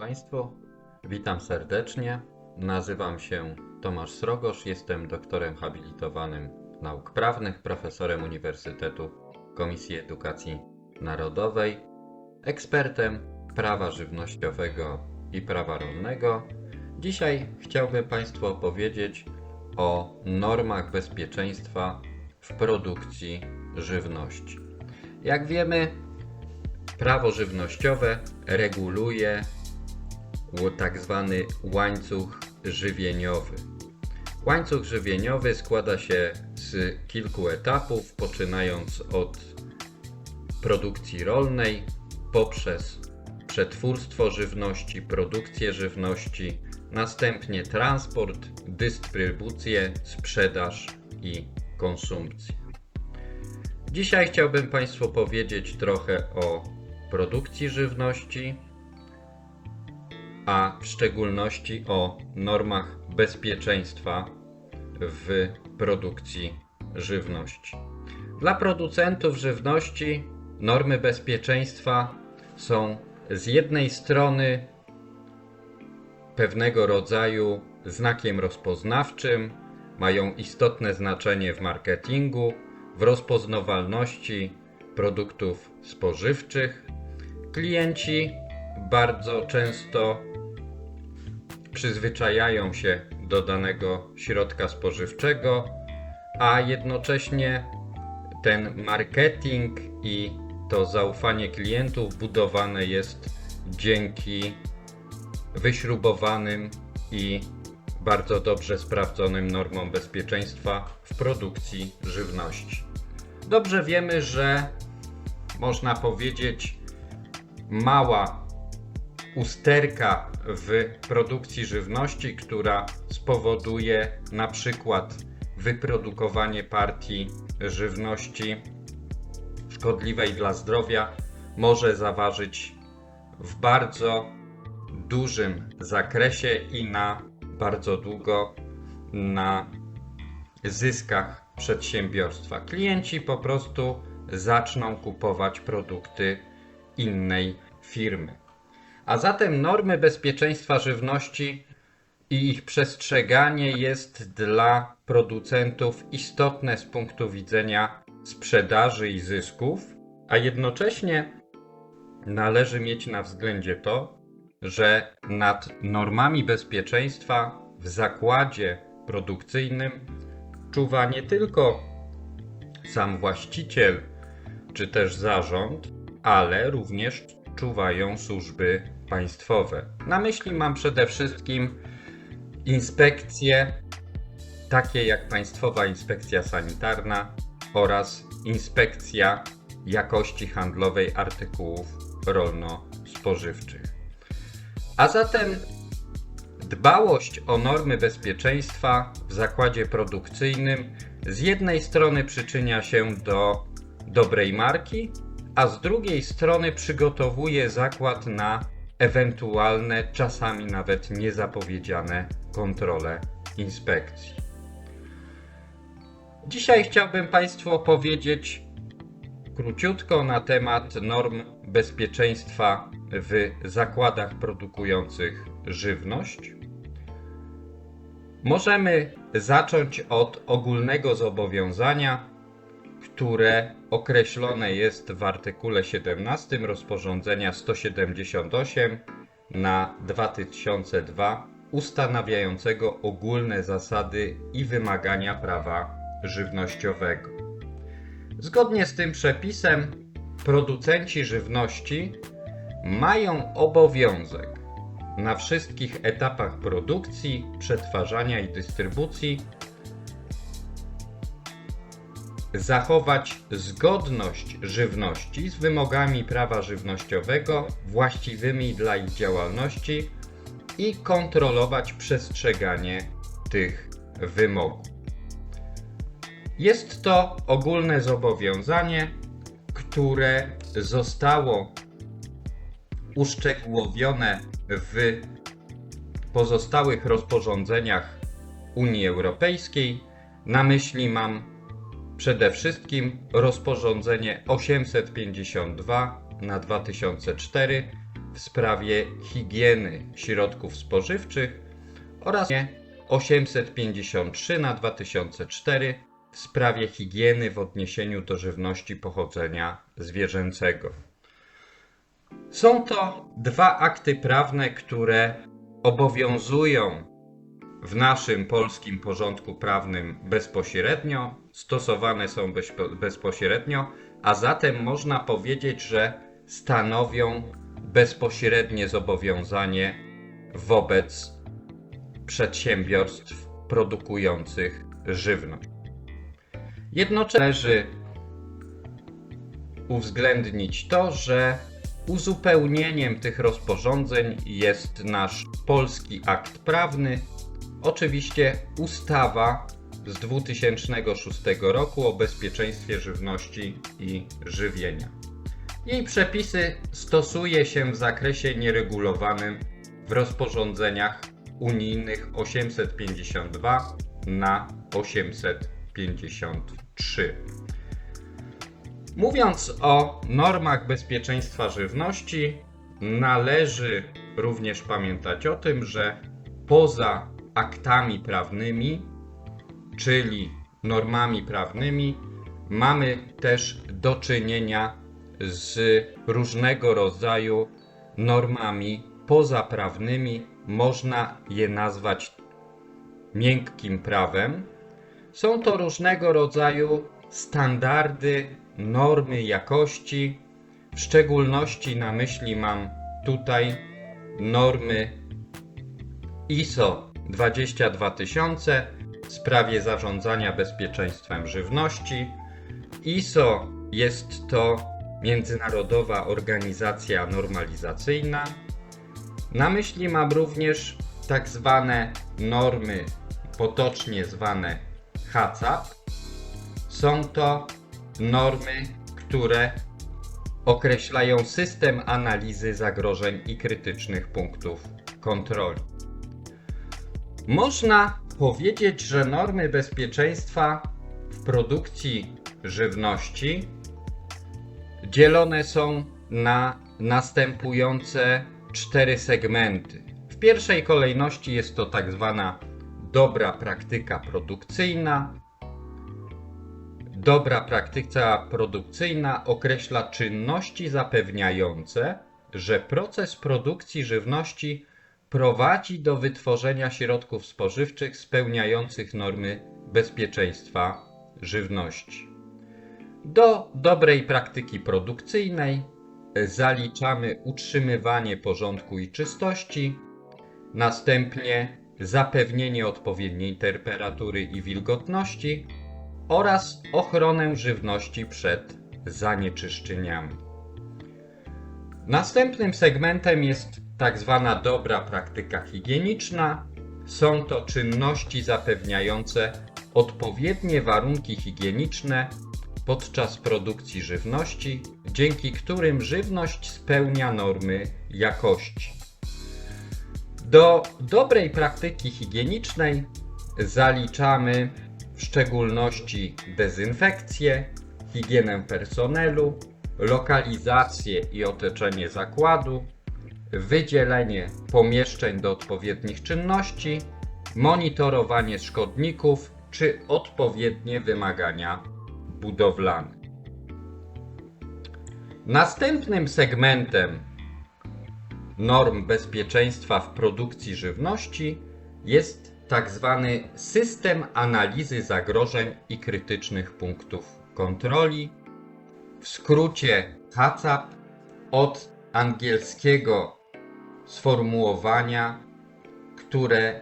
Państwu, witam serdecznie. Nazywam się Tomasz Srogosz, jestem doktorem habilitowanym nauk prawnych, profesorem Uniwersytetu Komisji Edukacji Narodowej, ekspertem prawa żywnościowego i prawa rolnego. Dzisiaj chciałbym Państwu opowiedzieć o normach bezpieczeństwa w produkcji żywności. Jak wiemy, prawo żywnościowe reguluje tak zwany łańcuch żywieniowy. Łańcuch żywieniowy składa się z kilku etapów, poczynając od produkcji rolnej, poprzez przetwórstwo żywności, produkcję żywności, następnie transport, dystrybucję, sprzedaż i konsumpcję. Dzisiaj chciałbym Państwu powiedzieć trochę o produkcji żywności, a w szczególności o normach bezpieczeństwa w produkcji żywności. Dla producentów żywności normy bezpieczeństwa są z jednej strony pewnego rodzaju znakiem rozpoznawczym, mają istotne znaczenie w marketingu, w rozpoznawalności produktów spożywczych. Klienci bardzo często przyzwyczajają się do danego środka spożywczego, a jednocześnie ten marketing i to zaufanie klientów budowane jest dzięki wyśrubowanym i bardzo dobrze sprawdzonym normom bezpieczeństwa w produkcji żywności. Dobrze wiemy, że można powiedzieć mała usterka w produkcji żywności, która spowoduje na przykład wyprodukowanie partii żywności szkodliwej dla zdrowia, może zaważyć w bardzo dużym zakresie i na bardzo długo na zyskach przedsiębiorstwa. Klienci po prostu zaczną kupować produkty innej firmy. A zatem normy bezpieczeństwa żywności i ich przestrzeganie jest dla producentów istotne z punktu widzenia sprzedaży i zysków, a jednocześnie należy mieć na względzie to, że nad normami bezpieczeństwa w zakładzie produkcyjnym czuwa nie tylko sam właściciel czy też zarząd, ale również czuwają służby państwowe. Na myśli mam przede wszystkim inspekcje, takie jak Państwowa Inspekcja Sanitarna oraz Inspekcja Jakości Handlowej Artykułów Rolno-Spożywczych. A zatem dbałość o normy bezpieczeństwa w zakładzie produkcyjnym z jednej strony przyczynia się do dobrej marki, a z drugiej strony przygotowuje zakład na ewentualne, czasami nawet niezapowiedziane kontrole inspekcji. Dzisiaj chciałbym Państwu opowiedzieć króciutko na temat norm bezpieczeństwa w zakładach produkujących żywność. Możemy zacząć od ogólnego zobowiązania, które określone jest w artykule 17 rozporządzenia 178 na 2002 ustanawiającego ogólne zasady i wymagania prawa żywnościowego. Zgodnie z tym przepisem producenci żywności mają obowiązek na wszystkich etapach produkcji, przetwarzania i dystrybucji zachować zgodność żywności z wymogami prawa żywnościowego właściwymi dla ich działalności i kontrolować przestrzeganie tych wymogów. Jest to ogólne zobowiązanie, które zostało uszczegółowione w pozostałych rozporządzeniach Unii Europejskiej. Na myśli mam przede wszystkim rozporządzenie 852 na 2004 w sprawie higieny środków spożywczych oraz 853 na 2004 w sprawie higieny w odniesieniu do żywności pochodzenia zwierzęcego. Są to dwa akty prawne, które obowiązują w naszym polskim porządku prawnym bezpośrednio, stosowane są bezpo- bezpośrednio, a zatem można powiedzieć, że stanowią bezpośrednie zobowiązanie wobec przedsiębiorstw produkujących żywność. Jednocześnie należy uwzględnić to, że uzupełnieniem tych rozporządzeń jest nasz polski akt prawny, oczywiście ustawa z 2006 roku o bezpieczeństwie żywności i żywienia. Jej przepisy stosuje się w zakresie nieregulowanym w rozporządzeniach unijnych 852 na 853. Mówiąc o normach bezpieczeństwa żywności, należy również pamiętać o tym, że poza aktami prawnymi, czyli normami prawnymi, mamy też do czynienia z różnego rodzaju normami pozaprawnymi. Można je nazwać miękkim prawem. Są to różnego rodzaju standardy, normy jakości. W szczególności na myśli mam tutaj normy ISO 22000 w sprawie zarządzania bezpieczeństwem żywności. ISO jest to międzynarodowa organizacja normalizacyjna. Na myśli mam również tak zwane normy, potocznie zwane HACCP. Są to normy, które określają system analizy zagrożeń i krytycznych punktów kontroli. Można powiedzieć, że normy bezpieczeństwa w produkcji żywności dzielone są na następujące cztery segmenty. W pierwszej kolejności jest to tak zwana dobra praktyka produkcyjna. Dobra praktyka produkcyjna określa czynności zapewniające, że proces produkcji żywności prowadzi do wytworzenia środków spożywczych spełniających normy bezpieczeństwa żywności. Do dobrej praktyki produkcyjnej zaliczamy utrzymywanie porządku i czystości, następnie zapewnienie odpowiedniej temperatury i wilgotności oraz ochronę żywności przed zanieczyszczeniami. Następnym segmentem jest tak zwana dobra praktyka higieniczna. Są to czynności zapewniające odpowiednie warunki higieniczne podczas produkcji żywności, dzięki którym żywność spełnia normy jakości. Do dobrej praktyki higienicznej zaliczamy w szczególności dezynfekcję, higienę personelu, lokalizację i otoczenie zakładu, wydzielenie pomieszczeń do odpowiednich czynności, monitorowanie szkodników czy odpowiednie wymagania budowlane. Następnym segmentem norm bezpieczeństwa w produkcji żywności jest tak zwany system analizy zagrożeń i krytycznych punktów kontroli, w skrócie HACCP od angielskiego sformułowania, które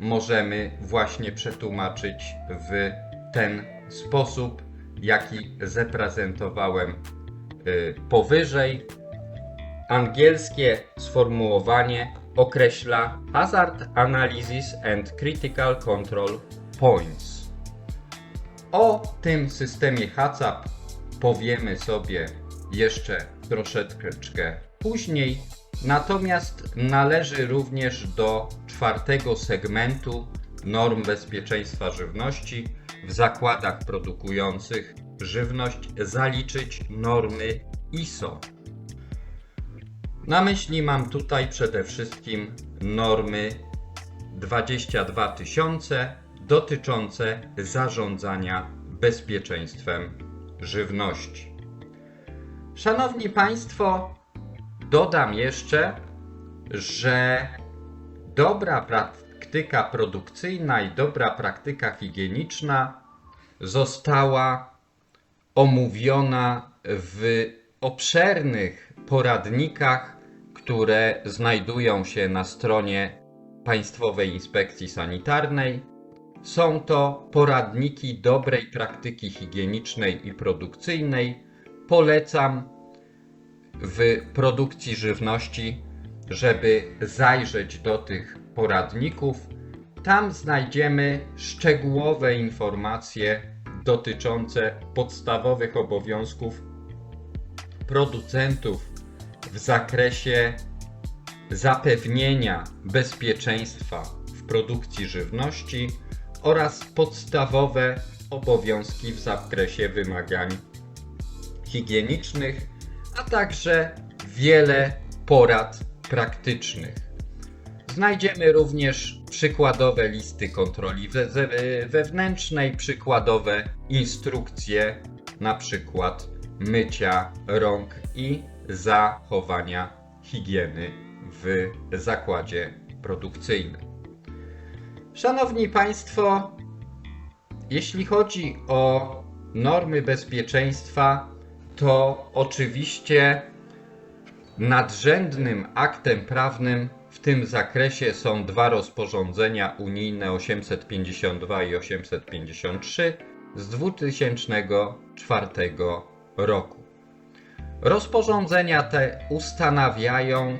możemy właśnie przetłumaczyć w ten sposób, jaki zaprezentowałem y, powyżej. Angielskie sformułowanie określa Hazard Analysis and Critical Control Points. O tym systemie HACCP powiemy sobie jeszcze troszeczkę później. Natomiast należy również do czwartego segmentu norm bezpieczeństwa żywności w zakładach produkujących żywność zaliczyć normy ISO. Na myśli mam tutaj przede wszystkim normy 22 tysiące dotyczące zarządzania bezpieczeństwem żywności. Szanowni Państwo, dodam jeszcze, że dobra praktyka produkcyjna i dobra praktyka higieniczna została omówiona w obszernych poradnikach, które znajdują się na stronie Państwowej Inspekcji Sanitarnej. Są to poradniki dobrej praktyki higienicznej i produkcyjnej. Polecam w produkcji żywności, żeby zajrzeć do tych poradników. Tam znajdziemy szczegółowe informacje dotyczące podstawowych obowiązków producentów w zakresie zapewnienia bezpieczeństwa w produkcji żywności oraz podstawowe obowiązki w zakresie wymagań higienicznych, a także wiele porad praktycznych. Znajdziemy również przykładowe listy kontroli wewnętrznej, przykładowe instrukcje, na przykład mycia rąk i zachowania higieny w zakładzie produkcyjnym. Szanowni Państwo, jeśli chodzi o normy bezpieczeństwa, to oczywiście nadrzędnym aktem prawnym w tym zakresie są dwa rozporządzenia unijne 852 i 853 z 2004 roku. Rozporządzenia te ustanawiają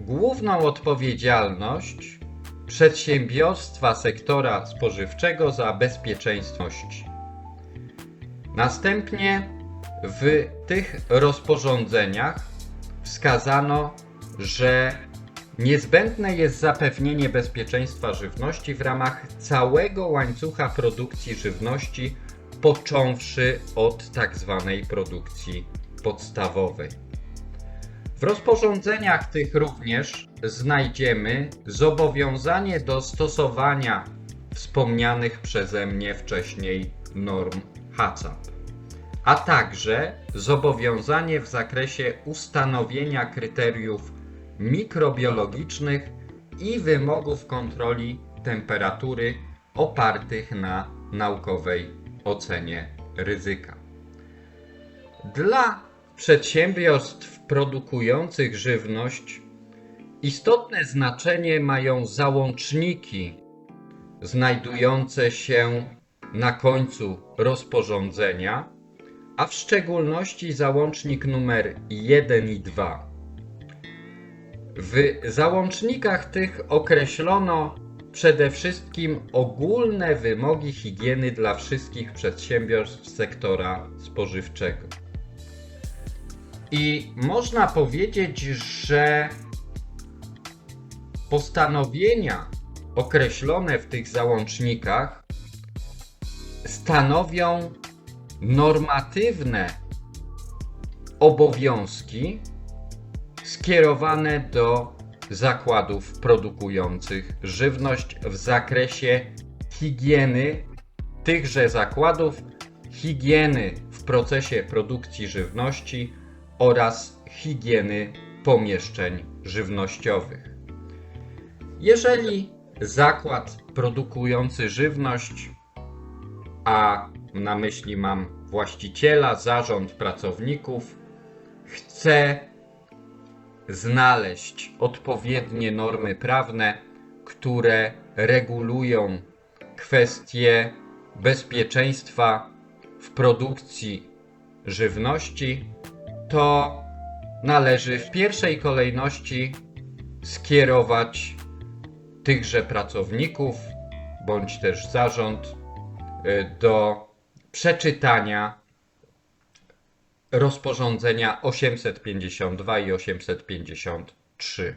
główną odpowiedzialność przedsiębiorstwa sektora spożywczego za bezpieczeństność. Następnie w tych rozporządzeniach wskazano, że niezbędne jest zapewnienie bezpieczeństwa żywności w ramach całego łańcucha produkcji żywności, począwszy od tzw. produkcji podstawowej. W rozporządzeniach tych również znajdziemy zobowiązanie do stosowania wspomnianych przeze mnie wcześniej norm HACCP, a także zobowiązanie w zakresie ustanowienia kryteriów mikrobiologicznych i wymogów kontroli temperatury opartych na naukowej ocenie ryzyka. Dla przedsiębiorstw produkujących żywność istotne znaczenie mają załączniki znajdujące się na końcu rozporządzenia, a w szczególności załącznik numer 1 i 2. W załącznikach tych określono przede wszystkim ogólne wymogi higieny dla wszystkich przedsiębiorstw sektora spożywczego. I można powiedzieć, że postanowienia określone w tych załącznikach stanowią normatywne obowiązki skierowane do zakładów produkujących żywność w zakresie higieny tychże zakładów, higieny w procesie produkcji żywności oraz higieny pomieszczeń żywnościowych. Jeżeli zakład produkujący żywność, a na myśli mam właściciela, zarząd, pracowników, chce znaleźć odpowiednie normy prawne, które regulują kwestie bezpieczeństwa w produkcji żywności, to należy w pierwszej kolejności skierować tychże pracowników bądź też zarząd y, do przeczytania rozporządzenia 852 i 853.